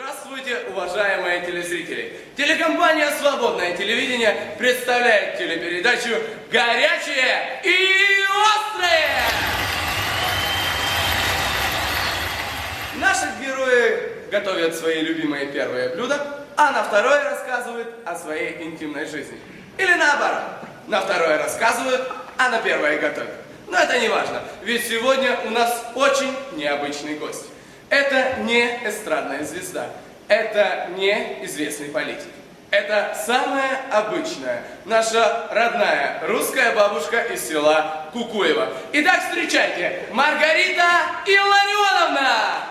Здравствуйте, уважаемые телезрители! Телекомпания «Свободное телевидение» представляет телепередачу «Горячее и острое». Наши герои готовят свои любимые первые блюда, а на второе рассказывают о своей интимной жизни. Или наоборот, на второе рассказывают, а на первое готовят. Но это не важно, ведь сегодня у нас очень необычный гость. Это не эстрадная звезда, это не известный политик. Это самая обычная, наша родная русская бабушка из села Кукуева. Итак, встречайте, Маргарита Илларионовна!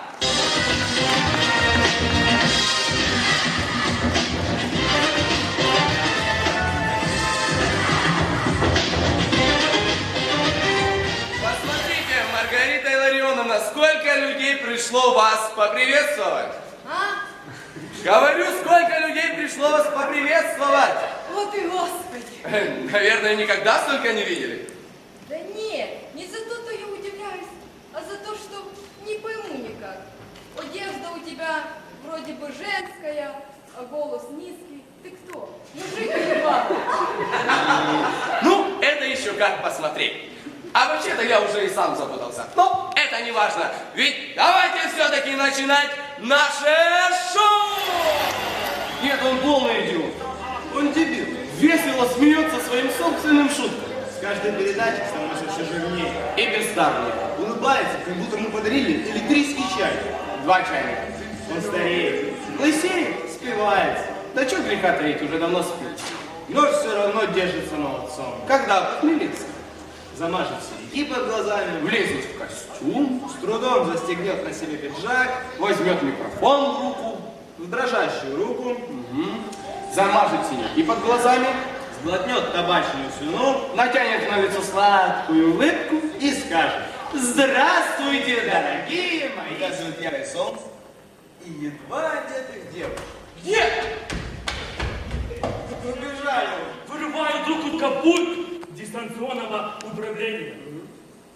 Пришло вас поприветствовать. А? Говорю, сколько людей пришло вас поприветствовать. Вот и господи! Наверное, никогда столько не видели. Да нет, не за то, что я удивляюсь, а за то, что не пойму никак. Одежда у тебя вроде бы женская, а голос низкий. Ты кто? Мужик или баба? Ну, это еще как посмотреть. А вообще-то я уже и сам запутался. Но это не важно. Ведь давайте все-таки начинать наше шоу! Нет, он полный идиот. Он дебил. Весело смеется своим собственным шуткам. С каждой передачей становится все жирнее. И бездарнее. Улыбается, как будто ему подарили электрический чай. Два чайника. Он стареет. Лысеет, спивается. Да что греха таить, уже давно спит. Но все равно держится молодцом. Когда похмелится? Замажет синяки под глазами. Влезет в костюм, С трудом застегнет на себе пиджак. возьмет микрофон в руку, В дрожащую руку. замажет синяки под глазами, Сглотнет табачную слюну. натянет на лицо сладкую улыбку И скажет. Здравствуйте, дорогие мои! Показывает ярое солнце. И едва одетых девушек. Где? Убежали. Вырывают руку капут дистанционного управления.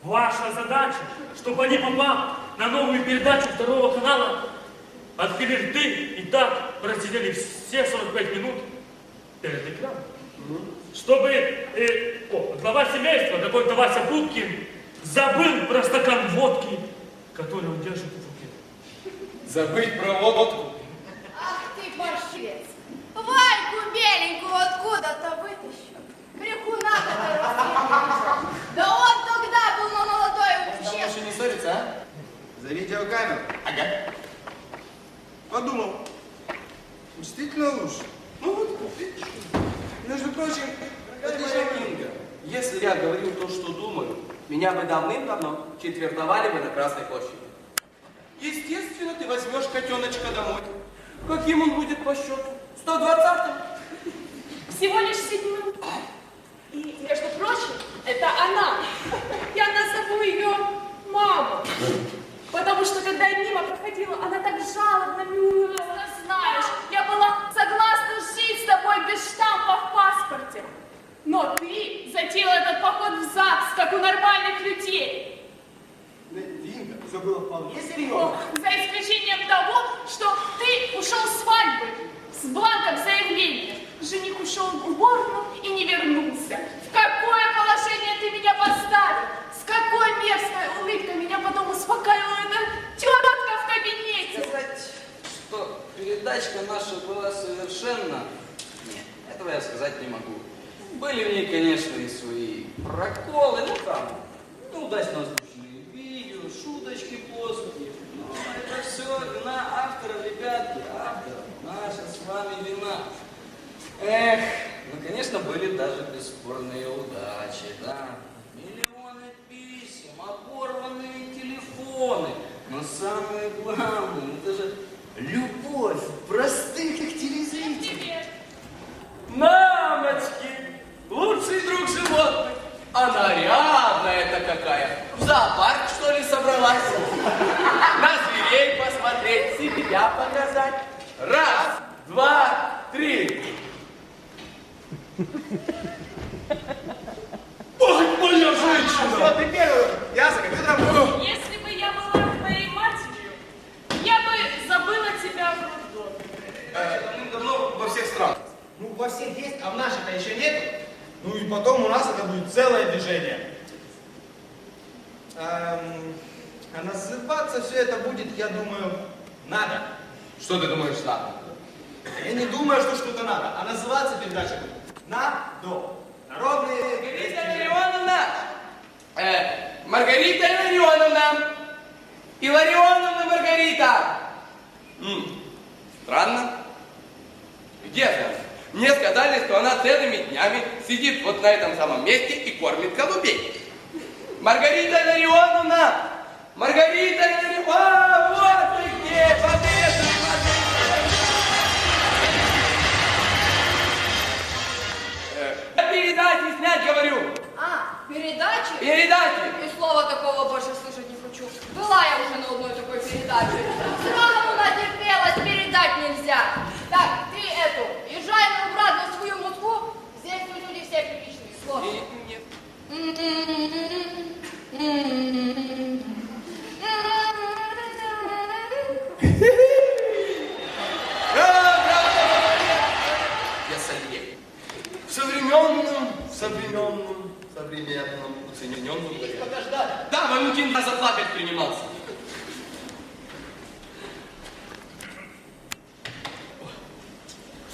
Ваша задача, чтобы они попав на новую передачу второго канала, открыли рты и так просидели все 45 минут перед экраном. Чтобы э, о, глава семейства, какой-то Вася Пупкин, забыл про стакан водки, который он держит в руке. Забыть про водку. Ах ты паршивец! Вальку беленькую откуда-то вытащил. Расстрелил. Да он тогда был на молодой вообще. Лучше не ссориться, а? За видеокамеру. Ага. Подумал. Действительно лучше. Ну вот, видишь. Между прочим, дорогая Кинга, если я говорил то, что думаю, меня бы давным-давно четвертовали бы на Красной площади. Естественно, ты возьмешь котеночка домой. Каким он будет по счету? 120-м? Всего лишь седьмым. И, между прочим, это она. Я назову ее мама. Потому что, когда я мимо проходила, она так жалобно мяла. Знаешь, я была согласна жить с тобой без штампа в паспорте. Но ты затеял этот поход в ЗАГС, как у нормальных людей. Динка, все было вполне серьезно. за исключением того, что ты ушел с свадьбы с бланком заявления. Жених ушел в уборную и не вернулся. В какое положение ты меня поставил? С какой мерзкой улыбкой меня потом успокаивала эта тетка в кабинете? Сказать, что передачка наша была совершенно... Нет, этого я сказать не могу. Были в ней, конечно, и свои проколы, ну там, неудачно озвученные видео, шуточки плоские. Но это все вина авторов, ребятки, авторов. Наша с вами вина. Эх, ну, конечно, были даже бесспорные удачи, да. Миллионы писем, оборванные телефоны. Но самое главное, это же любовь простых телезрителей. Привет. Мамочки! Лучший друг животных! А нарядная-то какая! В зоопарк, что ли, собралась? На зверей посмотреть, себя показать. Раз, два, три. Ой, моя женщина! Все, ты первый. Я за компьютером. Если бы я была твоей матерью, я бы забыла тебя в Ну, во всех есть, а в нашей-то еще нет. Ну и потом у нас это будет целое движение. Эм, а называться все это будет, я думаю, надо. Что ты думаешь, надо? Я не думаю, что что-то надо, а называться передача будет «Надо». Народные... Маргарита Илларионовна! Э, Маргарита Илларионовна! Илларионовна Маргарита! М, странно. Где же она? Мне сказали, что она целыми днями сидит вот на этом самом месте и кормит голубей. Маргарита Илларионовна! Маргарита Илларионовна!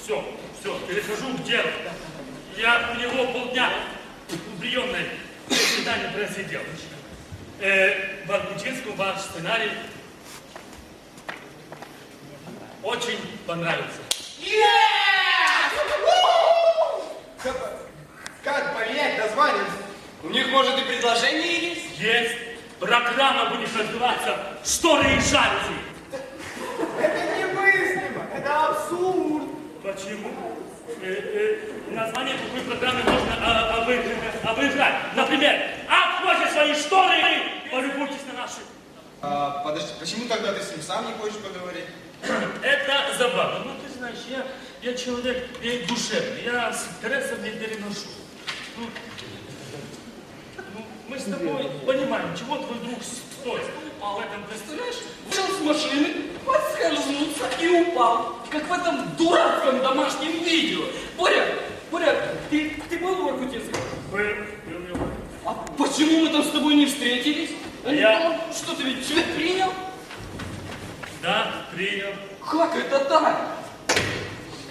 Все, все, перехожу к делу. Я у него полдня в приемной свидание просидел. Э, Барбутинскому ваш сценарий очень понравился. Как, как поменять название? У них, может, и предложение есть? Есть. Программа будет называться «Шторы и жалюзи». Это немыслимо, это абсурд. Почему? Э, э, название такой программы можно а, обы- обыграть. Например, «Откройте свои шторы и полюбуйтесь на наши». А, подожди, почему тогда ты с ним сам не хочешь поговорить? Это забавно. Ну, ты знаешь, я, я человек я душевный, я стрессов не переношу. Ну, ну, мы с тобой понимаем, чего твой друг стоит. А в этом, представляешь, Вышел с машины, подскользнулся и упал. Как в этом дурацком домашнем видео. Боря, Боря, ты, ты был в Воркутинске? был, был, был. А почему мы там с тобой не встретились? А я- Ну, Что ты ведь тебя принял? Да, принял. Как это так?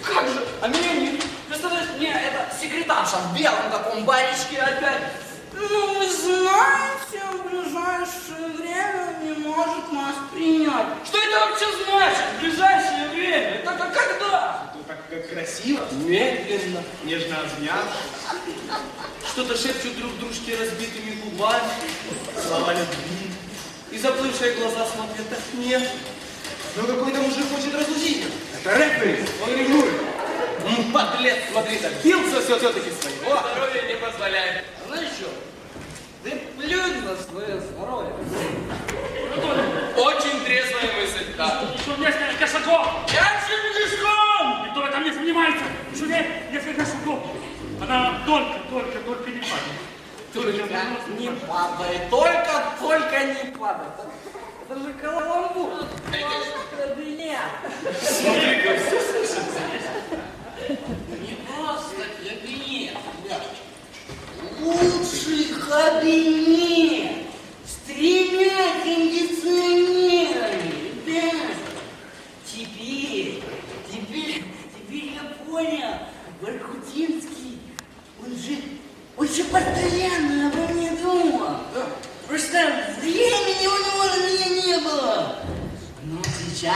Как же? А меня нет. Представляешь, мне это секретарша в белом таком баричке опять. Ну, вы знаете, в ближайшее время не может нас принять. Что это вообще значит? В ближайшее время? Это как когда? Ну, так как красиво, Медленно. нежно обняв, Что-то шепчут друг дружке разбитыми губами. слова любви. И заплывшие глаза смотрят так нежно. Ну какой-то мужик хочет разлучить. Это рефери, он ревнует. М, Подлец, смотри, добился все-таки своего. Здоровье не позволяет. Знаешь что? Ты плюнь на свое здоровье. Очень трезвая мысль, да. Еще шагов. Я пешком! Никто в этом не занимается. Еще не- несколько шагов. Она только, только, только не падает. Только не падает, только, только не падает. Это же каламбур. Кабинет. Смотри-ка, все слышится. Не просто кабинет. Лучший кабинет с тремя кондиционерами, ребят. Теперь, теперь, теперь я понял, Бархутинский, он же, он же постоянно обо мне думал. Просто времени у него на меня не было. Но сейчас,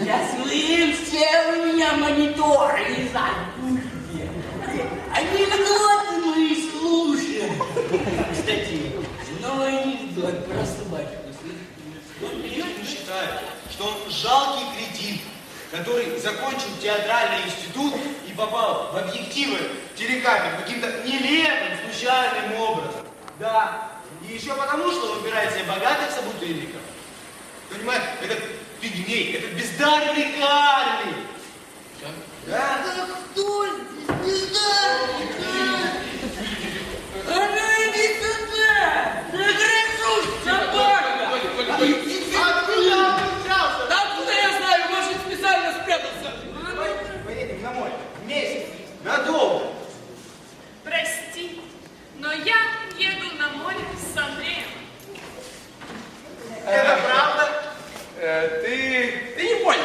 я слышим, все у меня мониторы и задушки. Анекдоты мои слушают. Кстати, новый анекдот про собачку. Я считаю, что он жалкий кретин, который закончил театральный институт и попал в объективы телекамер каким-то нелепым, случайным образом. Да, и еще потому, что он выбирает себе богатых собутыльников. Понимаешь, этот пигмей, этот бездарный карлик. Да? Да кто здесь бездарник, а? А ну иди сюда! Да грызу, собака! Коля, Коля, Коля. Откуда он взялся? Да откуда я знаю, может специально спрятался. Поедем домой. Э, ты, ты не понял.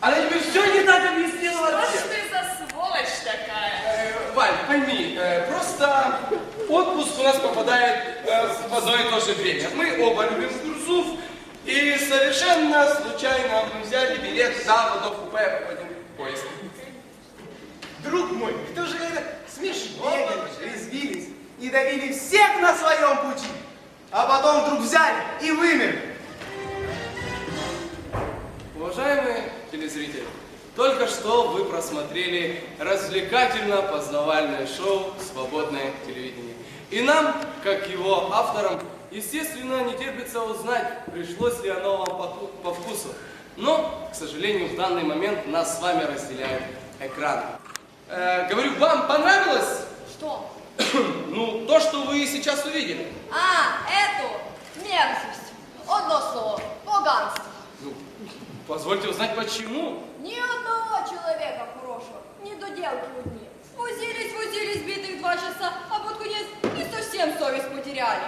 Она тебе все не так объяснила Что ж вообще. ты за сволочь такая? Э, Валь, пойми, э, просто отпуск у нас попадает э, в одно и то же время. Мы оба любим Курзуф, и совершенно случайно мы взяли билет на вот в купе в один поезд. Друг мой, кто же это смешно резвились и давили всех на своем пути, а потом вдруг взяли и вымерли. Только что вы просмотрели развлекательно-познавальное шоу «Свободное телевидение». И нам, как его авторам, естественно, не терпится узнать, пришлось ли оно вам по, по вкусу. Но, к сожалению, в данный момент нас с вами разделяет экран. Э, говорю, вам понравилось? Что? Ну, то, что вы сейчас увидели. А, эту мерзость. Одно слово. Поганство. Ну, позвольте узнать, почему. Ни одного ни доделки одни. Возились, возились битых два часа, а под конец и совсем совесть потеряли.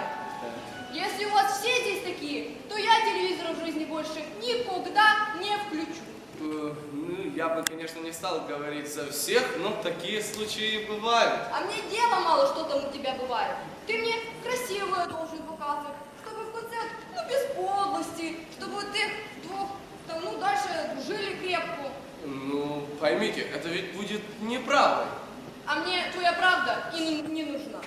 Если у вас все здесь такие, то я телевизор в жизни больше никогда не включу. Э, ну, я бы, конечно, не стал говорить за всех, но такие случаи бывают. А мне дела мало, что там у тебя бывает. Ты мне красивое должен показывать, чтобы в конце, ну, без подлости, чтобы их двух, там, ну, дальше жили крепко. Ну, поймите, это ведь будет неправдой. А мне твоя правда и не нужна.